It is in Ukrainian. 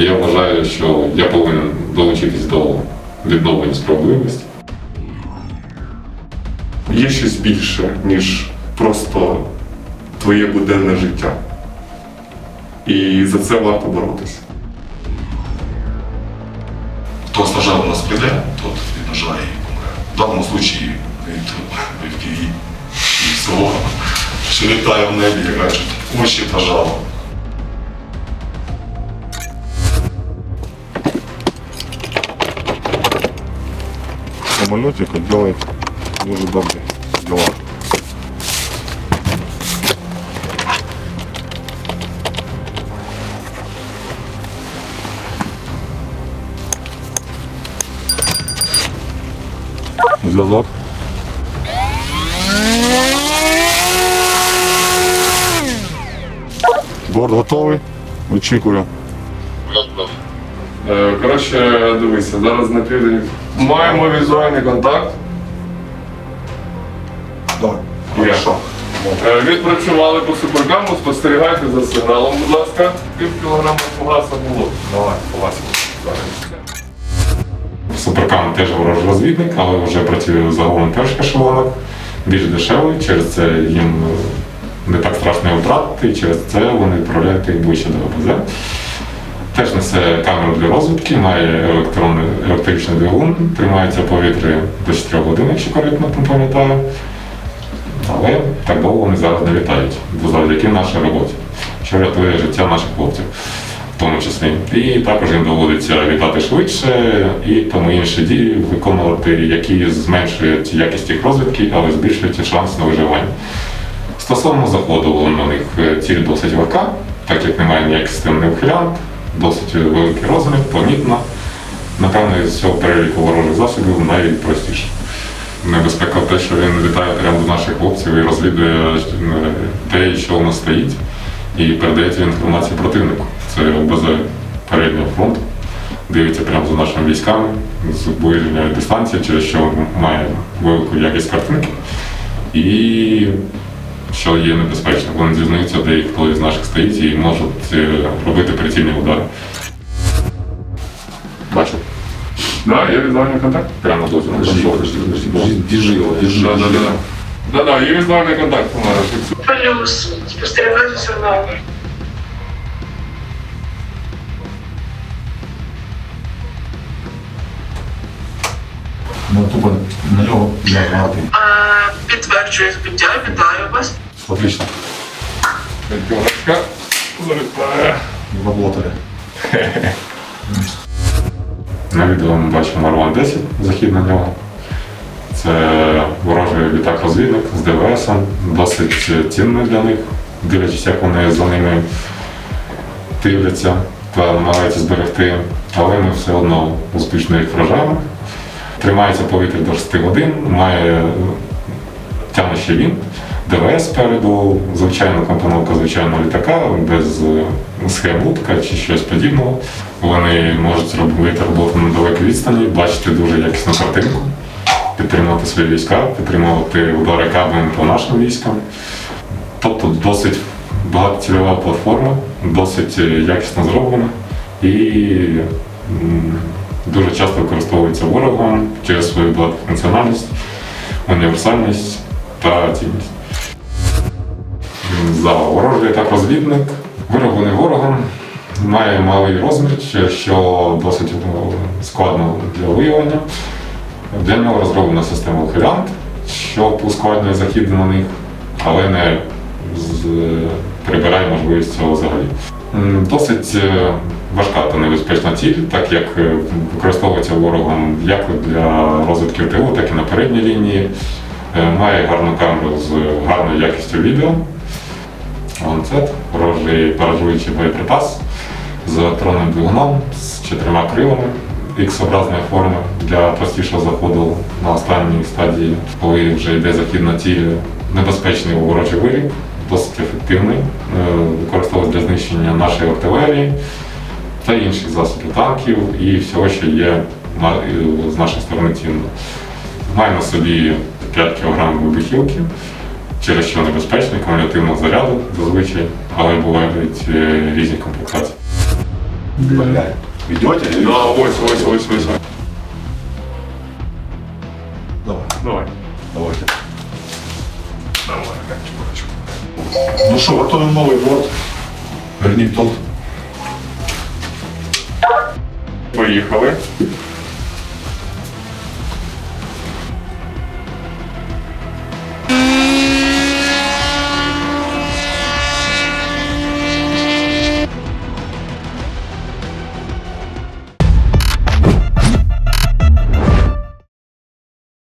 І я вважаю, що я повинен долучитись до відновлення справедливості. Є щось більше, ніж просто твоє буденне життя. І за це варто боротися. Хто стажар у нас прийде, тот від ножа і помре. В даному випадку від FPV і всього, що літає в небі, як кажуть, очі та жало. самолетика делает дуже добрые дела. Зв'язок. Борт готовий. Очікую. Е, Коротше, дивися, зараз на південь маємо візуальний контакт. Давай. Є. Хорошо. Е, Відпрацювали по суперкаму, спостерігайте за сигналом, будь ласка. Пів кілограма фугаса було. Давай, фугасик. Суперкам теж ворожий розвідник, але вже працює загалом перших ешелонах, більш дешевий, через це їм е, не так страшно втратити, і через це вони відправляють їх ближче до ОПЗ. Теж несе камеру для розвідки, має електронний електричний двигун, тримається в повітрі до 4 годин, якщо коректно пам'ятаю. Але так довго вони зараз не літають, бо завдяки нашій роботі, що рятує життя наших хлопців в тому числі. І також їм доводиться літати швидше і тому інші дії виконувати, які зменшують якість їх розвідки, але збільшують шанс на виживання. Стосовно заходу на них е, ціль досить легка, так як немає ніяких системних ухилянт, досить великий розмір, помітно. Напевно, з цього переліку ворожих засобів найпростіше. Небезпека те, що він літає прямо до наших хлопців і розвідує е, те, що воно стоїть, і передає цю інформацію противнику. Це ОБЗ переднього фронту. Дивиться прямо за нашими військами з ближньої дистанції, через що має велику якість картинки. І що є небезпечно, вони дізнаються, де і хто із наших стоїть і можуть е, робити прицільні удари. Бачу, Да, є візуальний контакт? прямо на дозі. Подожди, подожди, подожди. Держи его, держи. Да, да, да. Да, да, є візуальний контакт у. Плюс. Спостерігаю сигнал. Ну, тупо на нього награти. А, підтверджую збиття, вітаю вас. Отлично. П'ятерочка. Залітає. Работали. На відео ми бачимо Марван 10, захід на нього. Це ворожий літак-розвідник з ДВС, досить цінний для них, дивлячись, як вони за ними дивляться та намагаються зберегти. Але ми все одно успішно їх вражаємо. Тримається в повітрі до 6 годин, має ще він, ДВС спереду, звичайна компоновка звичайного літака, без е, схем лутка чи щось подібного. Вони можуть робити роботу на далекій відстані, бачити дуже якісну картинку, підтримувати свої війська, підтримувати удари кабами по нашим військам. Тобто досить багатоцільова платформа, досить е, якісно зроблена і дуже часто використовується ворогом через свою багатофункціональність, універсальність та цінність. За ворожий літак розвідник, вироблений ворогом, має малий розмір, що досить ну, складно для виявлення. Для нього розроблена система ухилянт, що ускладнює захід на них, але не з- прибирає можливість цього взагалі. Досить е, важка та небезпечна ціль, так як е, використовується ворогом як для розвитки в тилу, так і на передній лінії. Е, Має гарну камеру з гарною якістю відео. Ланцет, ворожий баражуючий боєприпас з електронним двигуном, з чотирма крилами X-образної форми для простішого заходу на останній стадії, коли вже йде захід на ціль. Небезпечний ворожий виріб, досить ефективний, е, використовується для знищення нашої артилерії та інших засобів танків і всього, що є е, з нашої сторони цінно. Має на собі 5 кг вибухівки, через що небезпечний, кумулятивного заряду зазвичай, але бувають е, різні комплектації. Блядь. Ведете? Да, ось, ось, ось, ось. Давай. Давай. Давайте. Давай, Аркадьевич, короче. Ну что, готовим Новый год. Вернее, тот. Поїхали.